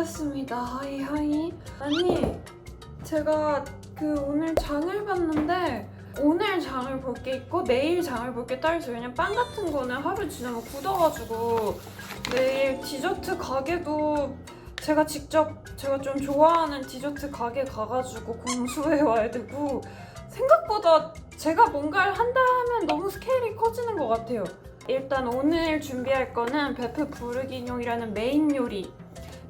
반갑습니다. 하이 하이. 아니, 제가 그 오늘 장을 봤는데 오늘 장을 볼 게 있고 내일 장을 볼 게 따로. 왜냐면 빵 같은 거는 하루 지나면 굳어가지고 내일 디저트 가게도 제가 직접 제가 좀 좋아하는 디저트 가게 가가지고 공수해 와야 되고 생각보다 제가 뭔가를 한다 하면 너무 스케일이 커지는 것 같아요. 일단 오늘 준비할 거는 베프 부르기뇽이라는 메인 요리.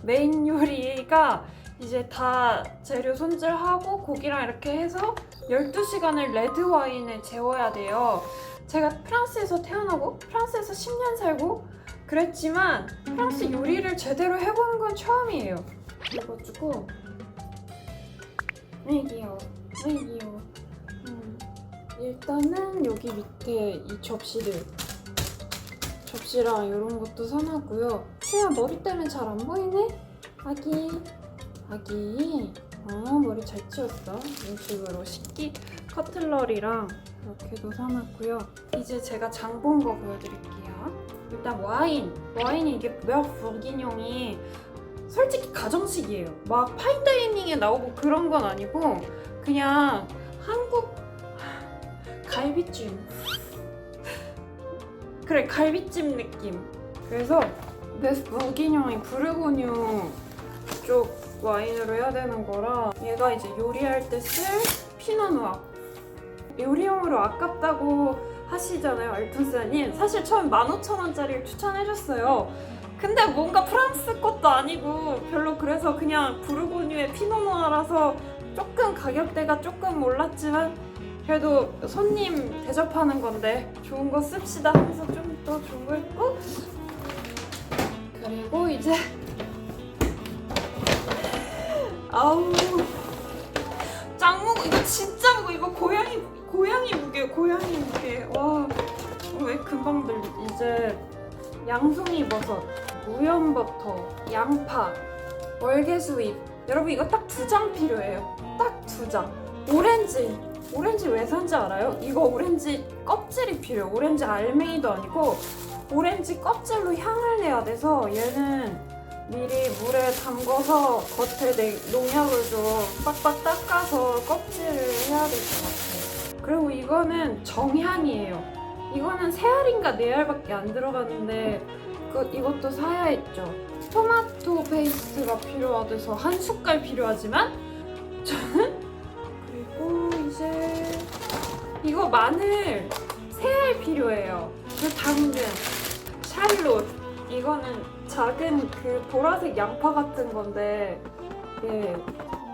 메인 요리가 이제 다 재료 손질하고 고기랑 이렇게 해서 12시간을 레드 와인에 재워야 돼요. 제가 프랑스에서 태어나고 프랑스에서 10년 살고 그랬지만 프랑스 요리를 제대로 해보는 건 처음이에요. 그래가지고 네 귀여워, 네 귀여워. 음, 일단은 여기 밑에 이 접시들 접시랑 이런 것도 사놨고요. 수야 머리 때문에 잘 안 보이네? 아기 아기 어 머리 잘 치웠어 이런 식으로 식기 커틀러리랑 이렇게 도 사놨고요. 이제 제가 장 본 거 보여드릴게요. 일단 와인 와인이 이게 몇 부기뇽이 솔직히 가정식이에요. 막 파인다이닝에 나오고 그런 건 아니고 그냥 한국 갈비찜 그래 갈비찜 느낌. 그래서 베스 부기뇽이 부르고뉴 쪽 와인으로 해야 되는 거라 얘가 이제 요리할 때 쓸 피노누아 요리용으로 아깝다고 하시잖아요 알톤스님. 사실 처음 15,000원짜리를 추천해줬어요. 근데 뭔가 프랑스 것도 아니고 별로 그래서 그냥 부르고뉴의 피노누아라서 조금 가격대가 조금 올랐지만 그래도 손님 대접하는 건데 좋은 거 씁시다 하면서 좀 더 좋은 거 했고 그리고 이제 아우 짱 무거 이거 진짜 무거 이거 고양이 고양이 무게 고양이 무게. 와 왜 금방 들리 이제 양송이 버섯 무염 버터 양파 월계수잎. 여러분 이거 딱 두 장 필요해요. 딱 두장. 오렌지 오렌지 왜 산지 알아요? 이거 오렌지 껍질이 필요해요 오렌지 알맹이도 아니고 오렌지 껍질로 향을 내야 돼서 얘는 미리 물에 담궈서 겉에 내 농약을 좀 빡빡 닦아서 껍질을 해야 될 것 같아요. 그리고 이거는 정향이에요. 이거는 세 알인가 네 알밖에 안 들어갔는데 그, 이것도 사야 했죠. 토마토 페이스트가 필요하돼서 한 숟갈 필요하지만 저는 이거 마늘 세 알 필요해요. 그 당근, 샬롯 이거는 작은 그 보라색 양파 같은 건데 예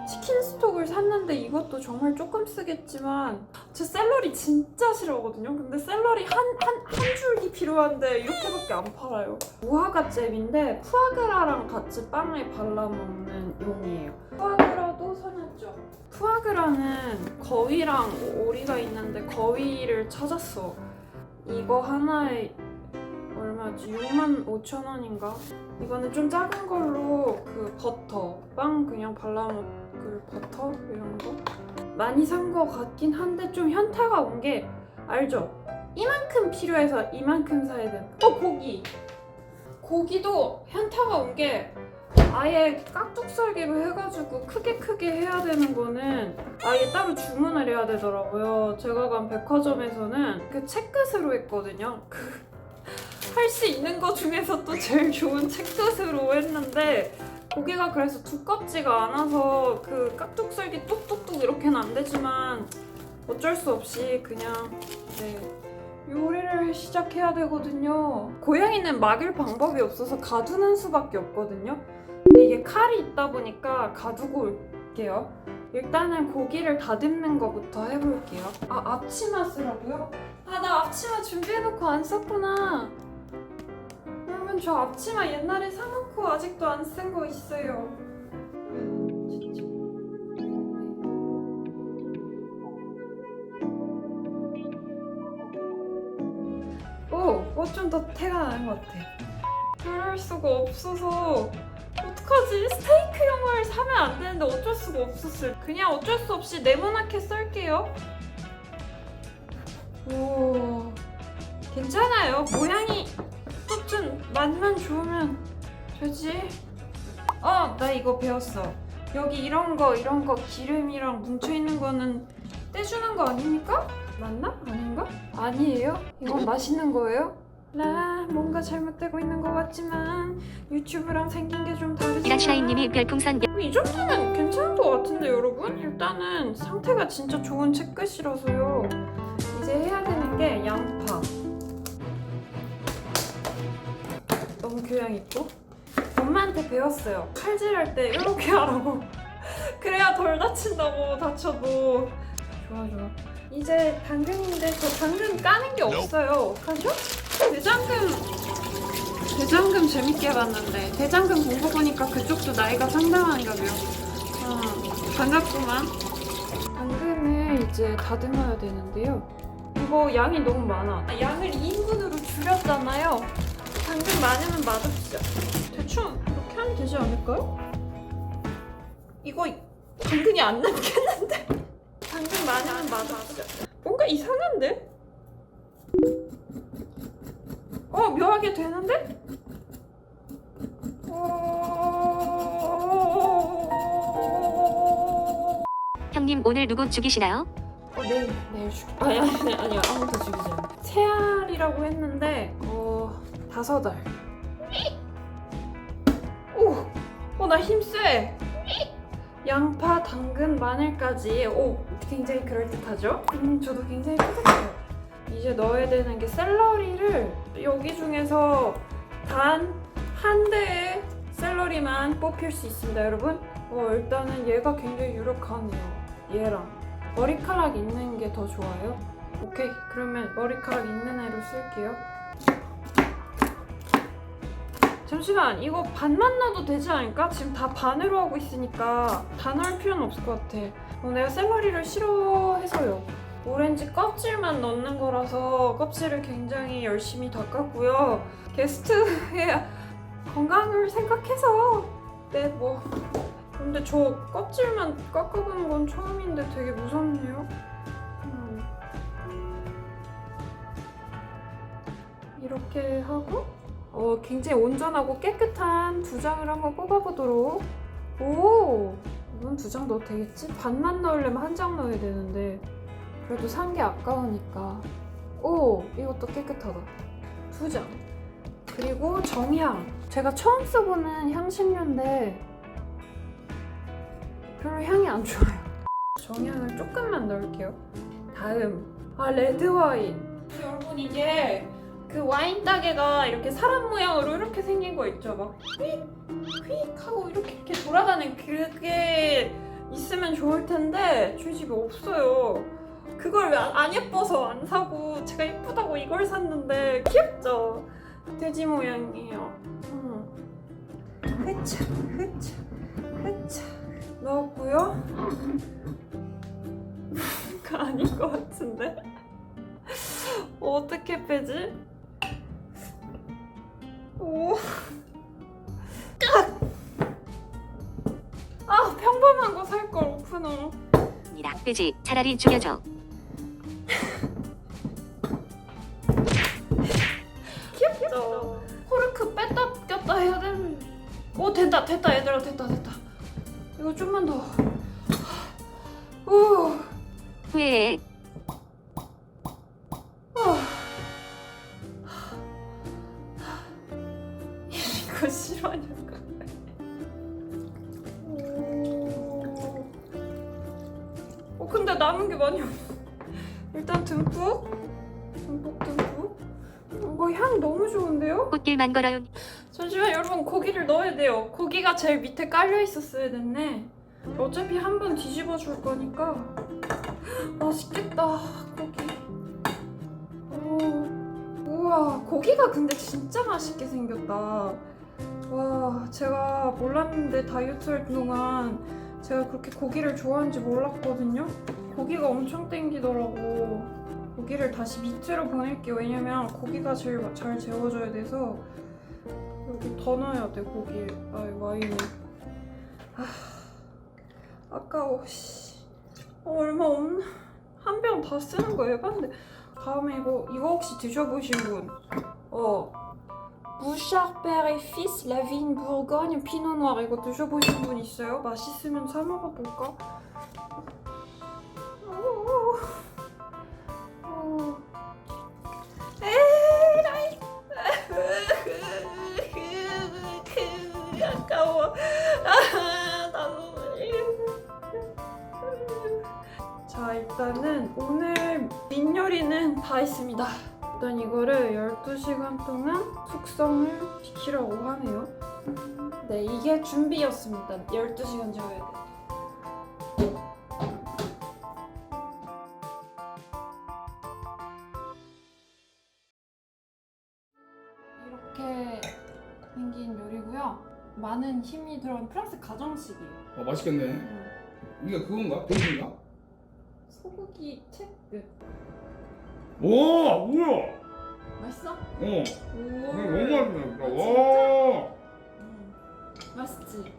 치킨 스톡을 샀는데 이것도 정말 조금 쓰겠지만 저 샐러리 진짜 싫어하거든요 근데 샐러리 한, 한, 한 줄기 필요한데 이렇게밖에 안 팔아요 무화과 잼인데 푸아그라랑 같이 빵에 발라 먹는 용이에요 푸아그라도 사놨죠 푸아그라는 거위랑 오리가 있는데 거위를 찾았어 이거 하나에 얼마지? 6만 5천 원인가? 이거는 좀 작은 걸로 그 버터 빵 그냥 발라먹 을 버터 이런 거 많이 산 거 같긴 한데 좀 현타가 온 게 알죠? 이만큼 필요해서 이만큼 사야 돼. 어 고기 고기도 현타가 온 게 아예 깍둑썰기로 해가지고 크게 크게 해야 되는 거는 아예 따로 주문을 해야 되더라고요. 제가 간 백화점에서는 그 채끝으로 했거든요. 할수 있는 거 중에서 또 제일 좋은 채끝으로 했는데 고기가 그래서 두껍지가 않아서 그 깍둑썰기 뚝뚝뚝 이렇게는 안 되지만 어쩔 수 없이 그냥 네 요리를 시작해야 되거든요. 고양이는 막을 방법이 없어서 가두는 수밖에 없거든요. 근데 이게 칼이 있다 보니까 가두고 올게요. 일단은 고기를 다듬는 거부터 해볼게요. 아 앞치마 쓰라고요? 아 나 앞치마 준비해놓고 안 썼구나. 여러분 저 앞치마 옛날에 사놓고 아직도 안 쓴 거 있어요. 오, 옷좀 더 태가 나는 것 같아. 그럴 수가 없어서 어떡하지? 스테이크용을 사면 안 되는데 어쩔 수가 없었어요. 그냥 어쩔 수 없이 네모나게 썰게요. 오, 괜찮아요. 모양이 또좀 맛만 좋으면 되지? 어, 나 이거 배웠어. 여기 이런 거, 이런 거 기름이랑 뭉쳐 있는 거는 떼주는 거 아닙니까? 맞나? 아닌가? 아니에요? 이건 맛있는 거예요? 라, 뭔가 잘못되고 있는 것 같지만 유튜브랑 생긴 게 좀 다르지. 이라샤인님이 별풍선 이 정도는 괜찮은 것 같은데 여러분? 일단은 상태가 진짜 좋은 채끝이라서요. 이제 해야 되는 게 양파. 너무 교양 있고. 엄마한테 배웠어요. 칼질할 때 이렇게 하라고. 그래야 덜 다친다고 다쳐도. 좋아 좋아. 이제 당근인데 저 당근 까는 게 없어요. 어떡하죠? 대장금 대장금 재밌게 봤는데 대장금 공부 보니까 그쪽도 나이가 상당한가봐요. 아, 반갑구만. 당근을 이제 다듬어야 되는데요. 이거 양이 너무 많아. 양을 2인분으로 줄였잖아요. 당근 많으면 맛없죠. 대충 이렇게 하면 되지 않을까요? 이거 당근이 안 남겠는데? 당근 많으면 맛없죠. 뭔가 이상한데? 어 묘하게 되는데? 어... 형님 오늘 누구 죽이시나요? 어, 내일 내일 죽. 아니 아니 아니 아니요 아무도 죽이지 않아. 세 알이라고 했는데 어 다섯 알. 오, 어나 힘세. 양파, 당근, 마늘까지 오 굉장히 그럴 듯하죠? 음 저도 굉장히 뿌듯해요. 이제 넣어야 되는 게 샐러리를 여기 중에서 단 한 대의 샐러리만 뽑힐 수 있습니다, 여러분. 어 일단은 얘가 굉장히 유력하네요. 얘랑. 머리카락 있는 게 더 좋아요? 오케이 그러면 머리카락 있는 애로 쓸게요 잠시만 이거 반만 넣어도 되지 않을까? 지금 다 반으로 하고 있으니까 다 넣을 필요는 없을 것 같아 어, 내가 샐러리를 싫어해서요 오렌지 껍질만 넣는 거라서 껍질을 굉장히 열심히 닦았고요 게스트의 건강을 생각해서 네 뭐 근데 저 껍질만 깎아보는 건 처음인데 되게 무섭네요. 음. 이렇게 하고 어, 굉장히 온전하고 깨끗한 두 장을 한번 뽑아보도록. 오, 이건 두 장 넣어도 되겠지? 반만 넣으려면 한 장 넣어야 되는데 그래도 산 게 아까우니까. 오, 이것도 깨끗하다. 두 장. 그리고 정향. 제가 처음 써보는 향신료인데 별로 향이 안 좋아요. 정향을 조금만 넣을게요. 다음, 아 레드 와인. 여러분 이게 그 와인 따개가 이렇게 사람 모양으로 이렇게 생긴 거 있죠? 막 휙, 휙 하고 이렇게 이렇게 돌아가는 그게 있으면 좋을 텐데 저희 집에 없어요. 그걸 왜 안 예뻐서 안 사고 제가 예쁘다고 이걸 샀는데 귀엽죠? 돼지 모양이에요. 음. 흐차, 흐차, 흐차. 넣었고요. 그 아닌 것 같은데. 어떻게 빼지? 오. 아 평범한 거 살 걸 오프너. 이라 빼지 차라리 죽여줘 귀엽죠. 코르크 뺐다 꼈다 해야 되는. 오 됐다 됐다 얘들아 됐다 됐다. 이거 좀만 더. 오. 후회 남은 게 많이 없어. 일단 듬뿍, 듬뿍 듬뿍. 이거 향 너무 좋은데요? 꽃길만 걸어요 잠시만 여러분 고기를 넣어야 돼요. 고기가 제일 밑에 깔려 있었어야 됐네. 어차피 한 번 뒤집어 줄 거니까 맛있겠다 고기. 오, 우와 고기가 근데 진짜 맛있게 생겼다. 와 제가 몰랐는데 다이어트 할 동안 제가 그렇게 고기를 좋아하는지 몰랐거든요. 고기가 엄청 땡기더라고. 고기를 다시 밑으로 보낼게요. 왜냐면 고기가 제일 마- 잘 재워져야 돼서 여기 더 넣어야 돼 고기 아 와인을 아 아까워 씨 어, 얼마 없나 한 병 다 쓰는 거 에반데 다음에 이거 이거 혹시 드셔보신 분? 어 Et Fils, La Vigne Bourgogne, 피노 노ir 이거 드셔보신 분 있어요? 맛있으면 사 먹어볼까? 자, 일단은 오늘 민요리는 다 했습니다. 일단 이거를 12시간 동안 숙성을 시키라고 하네요. 네, 이게 준비였습니다. 12시간 재워야 돼. 이렇게 생긴 요리고요. 많은 힘이 들어간 프랑스 가정식이에요. 어 맛있겠네. 음. 이게 그건가? 돼지인가? 소고기 채끝. 오 뭐야? 맛있어? 어. 오. 너무 맛있네. 아, 와. 음. 맛있지?